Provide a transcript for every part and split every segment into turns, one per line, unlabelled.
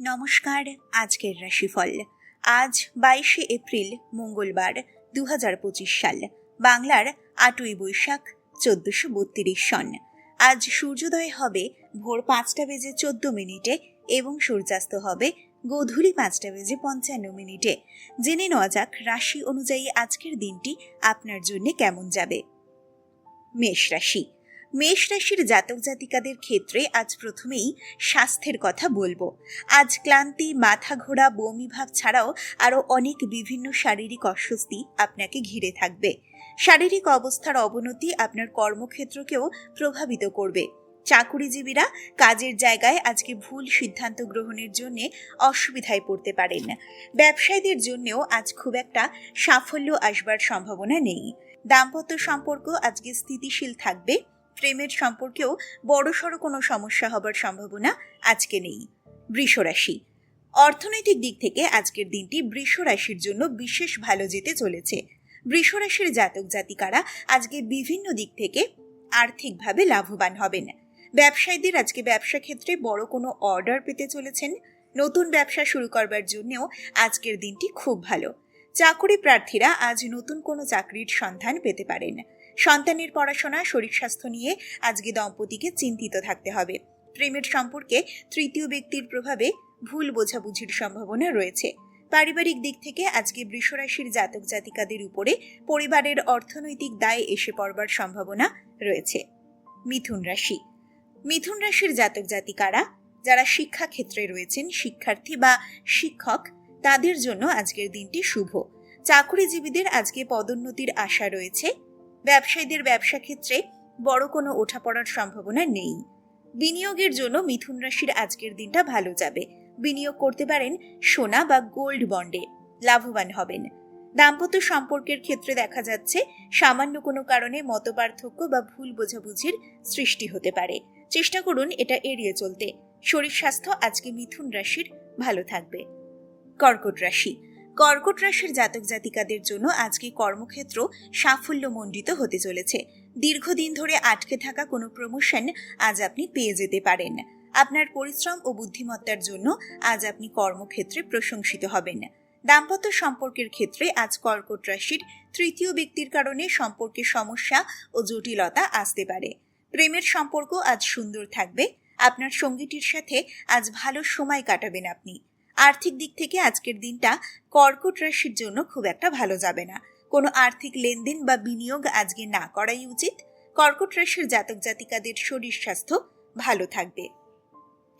নমস্কার, আজকের রাশিফল। আজ বাইশে এপ্রিল, মঙ্গলবার দু হাজার পঁচিশ সাল, বাংলার আটই বৈশাখ, চোদ্দশো বত্রিশ সন। আজ সূর্যোদয় হবে ভোর পাঁচটা বেজে চোদ্দ মিনিটে এবং সূর্যাস্ত হবে গোধূলি পাঁচটা বেজে পঞ্চান্ন মিনিটে। জেনে নেওয়া যাক রাশি অনুযায়ী আজকের দিনটি আপনার জন্য কেমন যাবে। মেষ রাশি। মেষ রাশির জাতক জাতিকাদের ক্ষেত্রে আজ প্রথমেই স্বাস্থ্যের কথা বলব। আজ ক্লান্তি, মাথা ঘোরা, বমি ভাব ছাড়াও আরও অনেক বিভিন্ন শারীরিক অস্বস্তি আপনাকে ঘিরে থাকবে। শারীরিক অবস্থার অবনতি আপনার কর্মক্ষেত্রকেও প্রভাবিত করবে। চাকুরিজীবীরা কাজের জায়গায় আজকে ভুল সিদ্ধান্ত গ্রহণের জন্য অসুবিধায় পড়তে পারেন। ব্যবসায়ীদের জন্যও আজ খুব একটা সাফল্য আসবার সম্ভাবনা নেই। দাম্পত্য সম্পর্ক আজকে স্থিতিশীল থাকবে। প্রেমের সম্পর্কেও বড়সড় কোনো সমস্যা হবার সম্ভাবনা আজকে নেই। বৃষরাশি অর্থনৈতিক দিক থেকে আজকের দিনটি বৃষ রাশির জন্য বিশেষ ভালো যেতে চলেছে। বৃষ রাশির জাতক জাতিকারা আজকে বিভিন্ন দিক থেকে আর্থিকভাবে লাভবান হবেন। ব্যবসায়ীদের আজকে ব্যবসা ক্ষেত্রে বড় কোনো অর্ডার পেতে চলেছেন। নতুন ব্যবসা শুরু করবার জন্যও আজকের দিনটি খুব ভালো। চাকরি প্রার্থীরা আজ নতুন কোনো চাকরির সন্ধান পেতে পারেন। সন্তানের পড়াশোনা, শরীর স্বাস্থ্য নিয়ে আজকে দম্পতিকে চিন্তিত থাকতে হবে। প্রেমের সম্পর্কে তৃতীয় ব্যক্তির প্রভাবে ভুল বোঝাবুঝির সম্ভাবনা রয়েছে। পারিবারিক দিক থেকে আজকে বৃষরাশির জাতক জাতিকাদের উপরে পরিবারের অর্থনৈতিক দায় এসে পড়বার সম্ভাবনা রয়েছে। মিথুন রাশি। মিথুন রাশির জাতক জাতিকারা যারা শিক্ষা ক্ষেত্রে রয়েছেন, শিক্ষার্থী বা শিক্ষক, তাদের জন্য আজকের দিনটি শুভ। চাকরিজীবীদের আজকে পদোন্নতির আশা রয়েছে। ব্যবসায়ীদের ব্যবসা ক্ষেত্রে বড় কোনো ওঠাপড়ার সম্ভাবনা নেই। বিনিয়োগের জন্য মিথুন রাশির আজকের দিনটা ভালো যাবে। বিনিয়োগ করতে পারেন সোনা বা গোল্ড বন্ডে লাভবান হবেন। দাম্পত্য সম্পর্কের ক্ষেত্রে দেখা যাচ্ছে সামান্য কোনো কারণে মতপার্থক্য বা ভুল বোঝাবুঝির সৃষ্টি হতে পারে। চেষ্টা করুন এটা এড়িয়ে চলতে। শরীর স্বাস্থ্য আজকে মিথুন রাশির ভালো থাকবে। কর্কট রাশি কর্কট রাশির জাতক জাতিকাদের জন্য আজকে কর্মক্ষেত্র সাফল্যমণ্ডিত হতে চলেছে। দীর্ঘদিন ধরে আটকে থাকা কোনো প্রমোশন আজ আপনি পেয়ে যেতে পারেন। আপনার পরিশ্রম ও বুদ্ধিমত্তার জন্য আজ আপনি কর্মক্ষেত্রে প্রশংসিত হবেন। দাম্পত্য সম্পর্কের ক্ষেত্রে আজ কর্কট রাশির তৃতীয় ব্যক্তির কারণে সম্পর্কে সমস্যা ও জটিলতা আসতে পারে। প্রেমের সম্পর্ক আজ সুন্দর থাকবে। আপনার সঙ্গীটির সাথে আজ ভালো সময় কাটাবেন আপনি। আর্থিক দিক থেকে আজকের দিনটা কর্কট রাশির জন্য খুব একটা ভালো যাবে না। কোনো আর্থিক লেনদেন বা বিনিয়োগ আজকে না করাই উচিত। কর্কট রাশির জাতক জাতিকাদের শরীর স্বাস্থ্য ভালো থাকবে।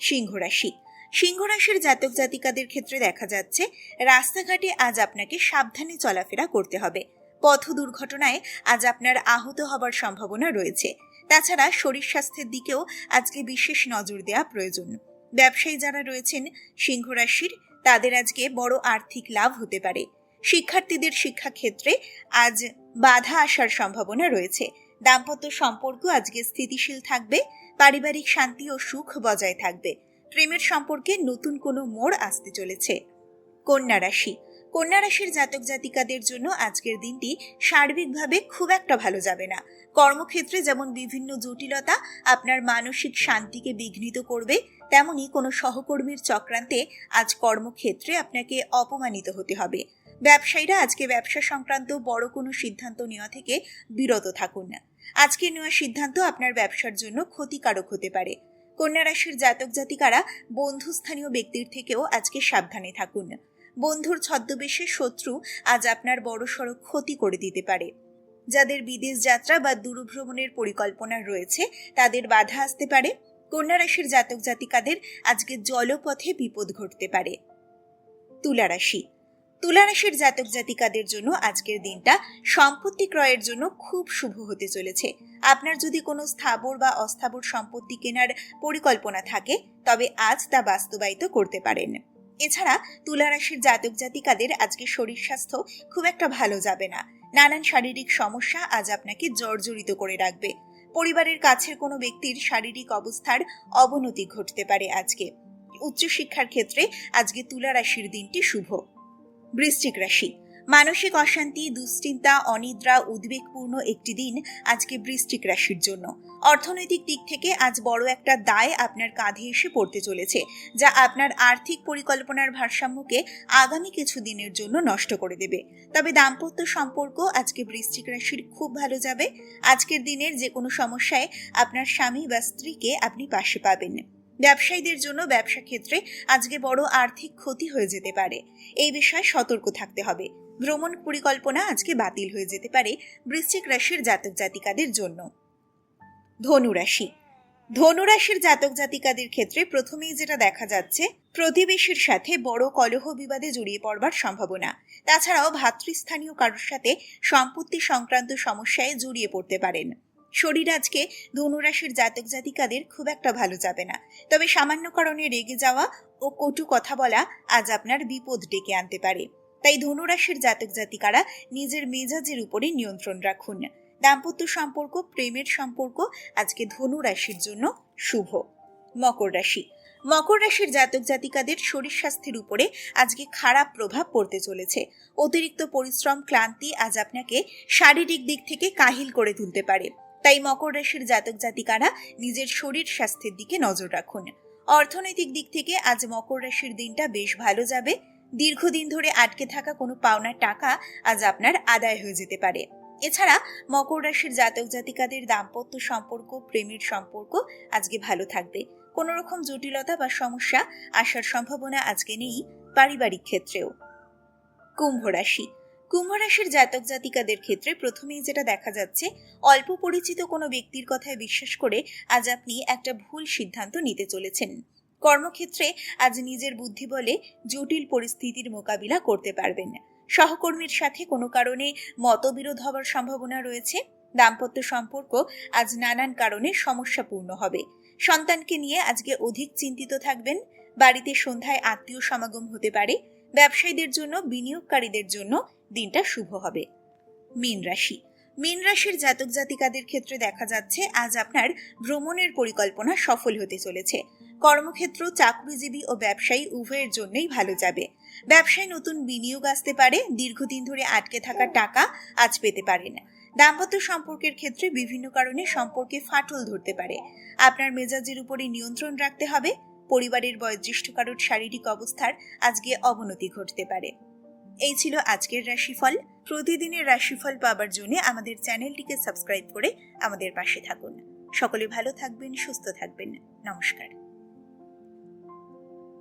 সিংহ রাশি। সিংহ রাশির জাতক জাতিকাদের ক্ষেত্রে দেখা যাচ্ছে, রাস্তাঘাটে আজ আপনাকে সাবধানে চলাফেরা করতে হবে। পথ দুর্ঘটনায় আজ আপনার আহত হবার সম্ভাবনা রয়েছে। তাছাড়া শরীর স্বাস্থ্যের দিকেও আজকে বিশেষ নজর দেওয়া প্রয়োজন। ব্যবসায়ী যারা রয়েছেন সিংহ রাশির, তাদের আজকে বড় আর্থিক লাভ হতে পারে। শিক্ষার্থীদের শিক্ষাক্ষেত্রে আজ বাধা আসার সম্ভাবনা রয়েছে। দাম্পত্য সম্পর্ক আজকে স্থিতিশীল থাকবে, পারিবারিক শান্তি ও সুখ বজায় থাকবে। প্রেমের সম্পর্কে নতুন কোনো মোড় আসতে চলেছে। কন্যা রাশি কন্যা রাশির জাতক জাতিকাদের জন্য আজকের দিনটি সার্বিকভাবে খুব একটা ভালো যাবে না। কর্মক্ষেত্রে যেমন বিভিন্ন জটিলতা আপনার মানসিক শান্তিকে বিঘ্নিত করবে, তেমনি কোনো সহকর্মীর চক্রান্তে আজ কর্মক্ষেত্রে আপনাকে অপমানিত হতে হবে। ব্যবসায়ীরা আজকে ব্যবসা সংক্রান্ত বড় কোনো সিদ্ধান্ত নেওয়া থেকে বিরত থাকুন না। আজকে নেওয়া সিদ্ধান্ত আপনার ব্যবসার জন্য ক্ষতিকারক হতে পারে। কন্যা রাশির জাতক জাতিকারা বন্ধুস্থানীয় ব্যক্তির থেকেও আজকে সাবধানে থাকুন। বন্ধুর ছদ্মবেশে শত্রু আজ আপনার বড়সড় ক্ষতি করে দিতে পারে। যাদের বিদেশ যাত্রা বা দূরভ্রমণের পরিকল্পনা রয়েছে, তাদের বাধা আসতে পারে। কন্যা রাশির জাতক জাতিকাদের আজকে জলপথে বিপদ ঘটতে পারে। তুলা রাশি। তুলা রাশির জাতক জাতিকাদের জন্য আজকের দিনটা সম্পত্তি ক্রয়ের জন্য খুব শুভ হতে চলেছে। আপনার যদি কোনো স্থাবর বা অস্থাবর সম্পত্তি কেনার পরিকল্পনা থাকে, তবে আজ তা বাস্তবায়িত করতে পারেন। এছাড়া তুলা রাশির জাতক জাতিকাদের আজকে শরীর স্বাস্থ্য খুব একটা ভালো যাবে না। নানান শারীরিক সমস্যা আজ আপনাকে জর্জরিত করে রাখবে। পরিবারের কাছের কোনো ব্যক্তির শারীরিক অবস্থার অবনতি ঘটতে পারে আজকে। উচ্চশিক্ষার ক্ষেত্রে আজকে তুলা রাশির দিনটি শুভ। বৃশ্চিক রাশি। মানসিক অশান্তি, দুশ্চিন্তা, অনিদ্রা উদ্বেগপূর্ণ একটি দিন আজকে বৃষ্টিক রাশির জন্য। অর্থনৈতিক দিক থেকে আজ বড় একটা দায় আপনার কাঁধে এসে পড়তে চলেছে, যা আপনার আর্থিক পরিকল্পনার ভারসাম্যকে আগামী কিছু দিনের জন্য নষ্ট করে দেবে। তবে দাম্পত্য সম্পর্ক আজকে বৃশ্চিক রাশির খুব ভালো যাবে। আজকের দিনের যে কোনো সমস্যায় আপনার স্বামী বা স্ত্রীকে আপনি পাশে পাবেন। ব্যবসায়ীদের জন্য ব্যবসা ক্ষেত্রে আজকে বড় আর্থিক ক্ষতি হয়ে যেতে পারে। এই বিষয়ে সতর্ক থাকতে হবে। ভ্রমণ পরিকল্পনা আজকে বাতিল হয়ে যেতে পারে বৃশ্চিক রাশির জাতক জাতিকাদের জন্য। ধনুরাশি ধনুরাশির জাতক জাতিকাদের ক্ষেত্রে প্রথমেই যেটা দেখা যাচ্ছে, প্রতিবেশীর সাথে বড় কলহ বিবাদে জড়িয়ে পড়বার সম্ভাবনা। তাছাড়াও ভাতৃস্থানীয় কারোর সাথে সম্পত্তি সংক্রান্ত সমস্যায় জড়িয়ে পড়তে পারেন। শরীর আজকে ধনুরাশির জাতক জাতিকাদের খুব একটা ভালো যাবে না। তবে সামান্য কারণে রেগে যাওয়া ও কটু কথা বলা আজ আপনার বিপদ ডেকে আনতে পারে। তাই ধনুরাশির জাতক জাতিকারা নিজের মেজাজের উপরে নিয়ন্ত্রণ রাখুন। দাম্পত্য সম্পর্ক, প্রেমের সম্পর্ক আজকে ধনু রাশির জন্য শুভ। মকর রাশি। মকর রাশির জাতক জাতিকাদের শরীর স্বাস্থ্যের উপরে আজকে খারাপ প্রভাব পড়তে চলেছে। অতিরিক্ত পরিশ্রম, ক্লান্তি আজ আপনাকে শারীরিক দিক থেকে কাহিল করে তুলতে পারে। তাই মকর রাশির জাতক জাতিকারা নিজের শরীর স্বাস্থ্যের দিকে নজর রাখুন। অর্থনৈতিক দিক থেকে আজ মকর রাশির দিনটা বেশ ভালো যাবে। দীর্ঘদিন ধরে আটকে থাকা কোনো পাওনার টাকা আজ আপনার আদায় হয়ে যেতে পারে। এছাড়া মকর রাশির জাতক জাতিকাদের দাম্পত্য সম্পর্ক, প্রেমের সম্পর্ক আজকে ভালো থাকবে। কোনো রকম জটিলতা বা সমস্যা আসার সম্ভাবনা আজকে নেই পারিবারিক ক্ষেত্রেও। কুম্ভ রাশি। কুম্ভ রাশির জাতক জাতিকাদের ক্ষেত্রে প্রথমেই যেটা দেখা যাচ্ছে, অল্প পরিচিত কোনো ব্যক্তির কথায় বিশ্বাস করে আজ আপনি একটা ভুল সিদ্ধান্ত নিতে চলেছেন। কর্মক্ষেত্রে আজ নিজের বুদ্ধি বলে জটিল পরিস্থিতির মোকাবিলা করতে পারবেন। সহকর্মীর সাথে কোনো কারণে মতবিরোধ হওয়ার সম্ভাবনা রয়েছে। দাম্পত্য সম্পর্ক আজ নানান কারণে সমস্যাপূর্ণ হবে। সন্তানকে নিয়ে আজকে অধিক চিন্তিত থাকবেন। বাড়িতে সন্ধ্যায় আত্মীয় সমাগম হতে পারে। ব্যবসায়ীদের জন্য, বিনিয়োগকারীদের জন্য দিনটা শুভ হবে। মীন রাশি। মীন রাশির জাতক জাতিকাদের ক্ষেত্রে দেখা যাচ্ছে আজ আপনার ভ্রমণের পরিকল্পনা সফল হতে চলেছে। কর্মক্ষেত্র, চাকরিজীবী ও ব্যবসায়ী উভয়ের জন্যই ভালো যাবে। ব্যবসায় নতুন বিনিয়োগ আসতে পারে, দীর্ঘদিন ধরে আটকে থাকা টাকা আজ পেতে পারেন। দাম্পত্য সম্পর্কের ক্ষেত্রে বিভিন্ন কারণে সম্পর্কে ফাটল ধরতে পারে। আপনার মেজাজের উপরে নিয়ন্ত্রণ রাখতে হবে। পরিবারের বয়োজ্যেষ্ঠ কারোর শারীরিক অবস্থার আজকে অবনতি ঘটতে পারে। এই ছিল আজকের রাশিফল। প্রতিদিনের রাশিফল পাবার জন্য আমাদের চ্যানেলটিকে সাবস্ক্রাইব করে আমাদের পাশে থাকুন। সকলে ভালো থাকবেন, সুস্থ থাকবেন। নমস্কার।